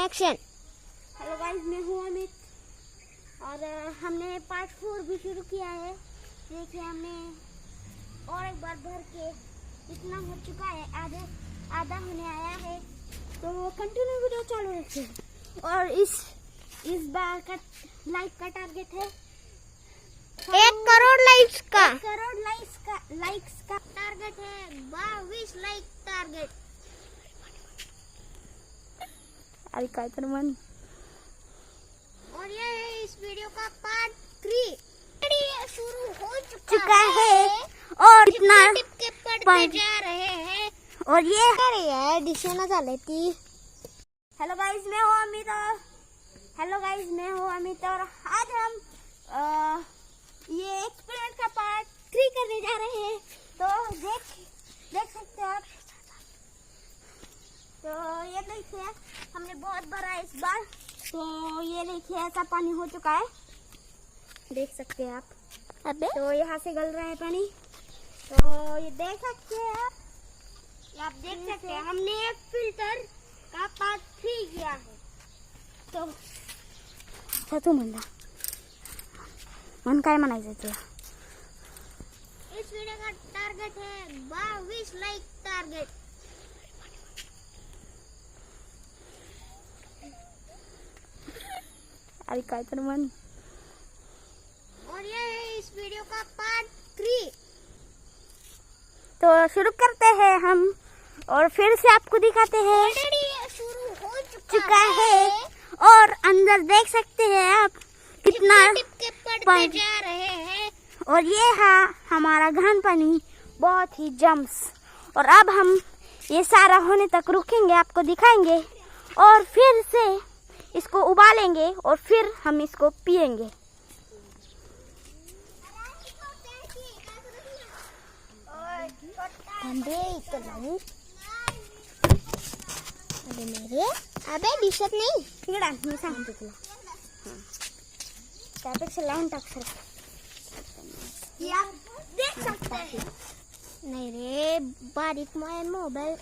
Action hello guys मैं हूँ अमित। और हमने पार्ट फोर भी शुरू किया है। देखिए हमने और एक बार भर के इतना हो चुका है। आधे आधा होने आया है। तो कंटिन्यू वीडियो चालू रखिए। और इस इस बार का लाइक का टारगेट है। एक करोड़ लाइक्स का। एक करोड़ लाइक्स का लाइक्स का टारगेट है। बाईस लाइक टारगेट अरे काय तर म्हण और ये है इस वीडियो का पार्ट थ्री शुरू हो चुका, चुका है। है और इतना पढ़ते जा रहे हैं। और ये अरे यार दिशा झाले ती हेलो गाइस मैं हूँ अमित और हेलो गाइस मैं हूँ अमित और आज हम अ, ये एक्सपेरिमेंट का पार्ट थ्री करने जा रहे हैं। तो देख देख सकते हो आप। तो ये देखिए हमने बहुत भरा इस बार। तो ये देखिए ऐसा पानी हो चुका है। देख सकते हैं आप। अबे। तो यहाँ से गल रहा है पानी। तो ये देख सकते हैं आप। आप देख सकते हैं हमने एक फ़िल्टर का पार्ट थ्री किया है। तो अच्छा तू म्हणला म्हण काय म्हणायचं तुला? इस वीडियो का टारगेट है? बाईस लाइक टारगेट अरे काय तर म्हण. और ये है इस वीडियो का पार्ट थ्री तो शुरू करते हैं हम और फिर से आपको दिखाते हैं। ऑलरेडी शुरू हो चुका, चुका है। है और अंदर देख सकते हैं आप कितना टिप। जा रहे हैं। और ये है हमारा घन पानी बहुत ही जम्स और अब हम ये सारा होने तक रुकेंगे आपको दिखाएँगे। और फिर से इसको उबालेंगे और फिर हम इसको पिएँगे अबे अबे मेरे अबे दिसत नाही। तिकडे आण, मी सांगते तुला त्यापेक्षा लावून टाक सर। या देख सकते हैं। नहीं रे बारीक मोबाइल।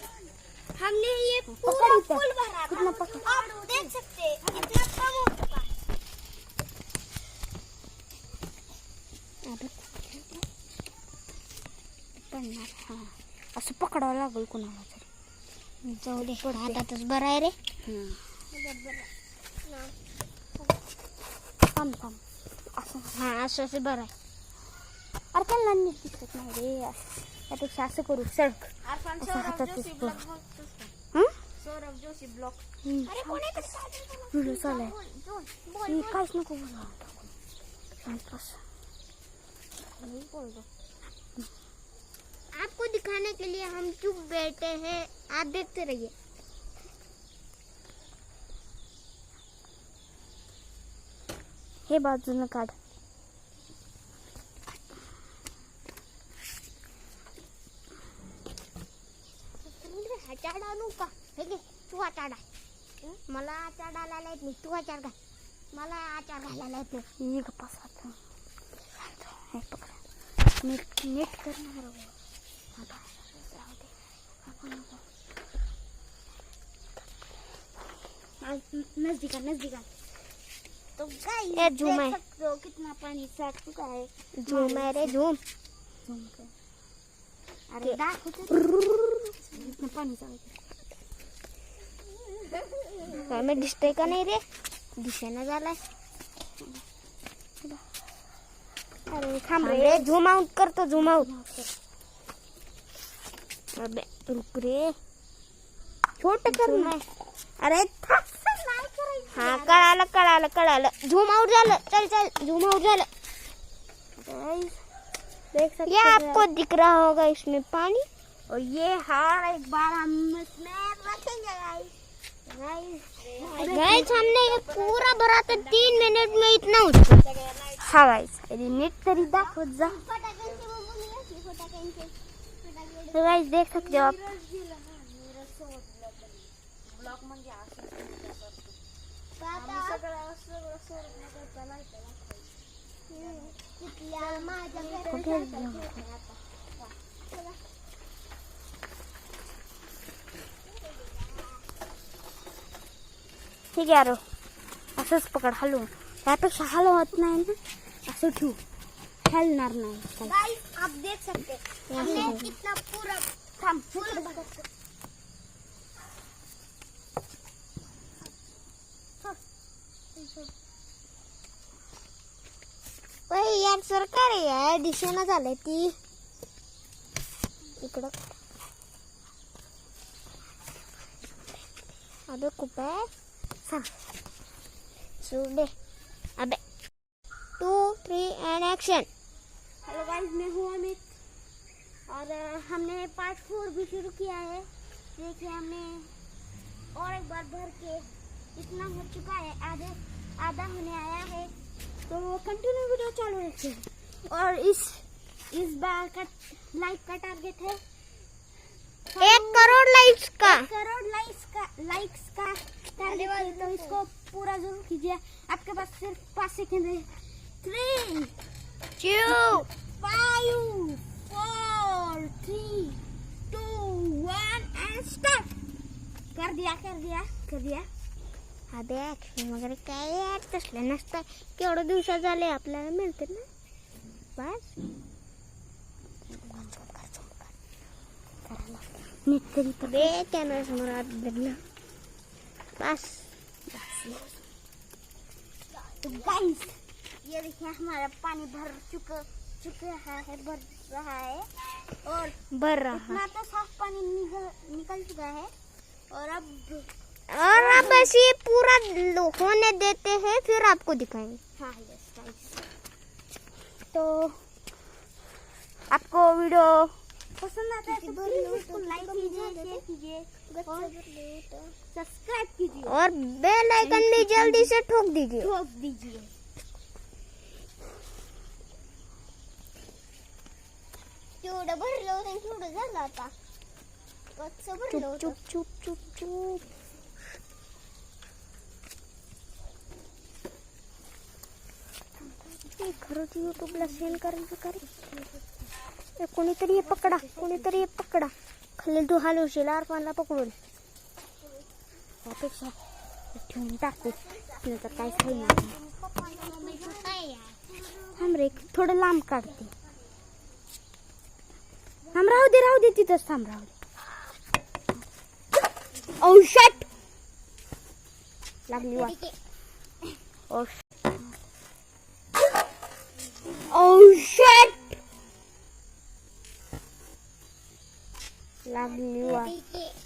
हमने ये पूरा फुल पकडावं लागेल कुणाला तरी. जाऊ दे हातातच बरं आहे रे. थांब थांब. असं. हा असं असं बरं आहे. अरे त्यांना नीट दिसत नाही रे. असं. त्यापेक्षा असं करू सडक असं हातात Joshi blog blog Saurabh Joshi blog अरे कोण आहे व्हिडिओ चालू आहे. काहीच नको बोला. शांत बस. आपको दिखाने के लिए हम चुप बैठे हैं। आप देखते रहिए। हे बाजूनं काढ हे तू आचार मला आचार घालायला येत नाही, तू आचार घाल मला आचार घालायला येत नाही. पकड. नीट नीट करणार नज़दीक नज़दीक तो गाइस झूम है। हो कितना पानी साफ़ चुका है। झूम है रे झूम झूम कर अरे दाख मी दिसतोय का नाही रे दिसेना झालाय अरे थांब रे झूम आउट करतो झूम आउट अबे रुक रे। छोट कर ना। अरे हा कळालं कळालं कळालं झूम आउट झालं चल चल झूम आउट झालं देख सकते ये आपको दिख रहा होगा इसमें पानी। और ये हार एक बार हम इसमें रखेंगे गाइस गाइस हमने ये पूरा भरा था तीन मिनट में इतना चुका हा गाइस अरे नीट तरी दाखवत जा। तो गाइस देख सकते हो आप? ठीक आहे अरे असंच पकड हलवून त्यापेक्षा हलवत नाही ना असं ठेवू हलणार नाही आप देख सकते हैं। यहाँ हमने से कितना पूरा थांब फुल यार, सरकार आहे यार, दिशेनं झालंय ती. इकडं. अबे खूप आहे? सांग. सुरू दे अबे. Two three and action hello guys मैं हूँ अमित। और हमने पार्ट फोर भी शुरू किया है। देखिए हमने और एक बार भर के इतना हो चुका है। आधे आधा होने आया है। तो कंटिन्यू वीडियो चालू रखिए। और इस इस बार का लाइक का टारगेट है। एक करोड़ लाइक्स का। एक करोड़ लाइक्स का लाइक्स का टारगेट है। तो इसको पूरा ज़रूर कीजिए। आपके पास सिर्फ़ पाँच सेकेंड है। Three two five, four, three, two, one, and start. कर दिया कर दिया कर दिया अबे वगैरे काय यार तसलं नसतं. केवढं दिवसात झाले आपल्याला मिळते ना? बस. बे कॅमेरा समोर धरला बस. गाइस ये देखिए हमारा पानी भर चुका चुका है भर रहा है। और बर इतना तो साफ़ पानी निकल निकल चुका है। और अब और अब बस ये पूरा होने देते हैं फिर आपको दिखाएँगे। हाँ यस तो आपको वीडियो पसंद आता है तो प्लीज़ इसको लाइक कीजिए शेयर कीजिए और सब्सक्राइब कीजिए। और बेल आइकन भी जल्दी से ठोक दीजिए। ठोक दीजिए। केवढं भरलं होतं केवढं झालं आता. कसं भरलं चुप होतं. चुप चुप चुप चुप. हे खरंच युट्यूबला सेंड करायचं का रे ए, कोणीतरी हे पकडा कोणीतरी हे पकडा. खाली तू हलवशील अर्पणला पकडून. त्यापेक्षा हे ठेवून टाकते नंतर काय नाही. थांब रे थोडं लांब काढते. थांब राहू दे राहू दे तिथंच थांब राहू दे. औषध लागली वाट. Oh लागली वाट.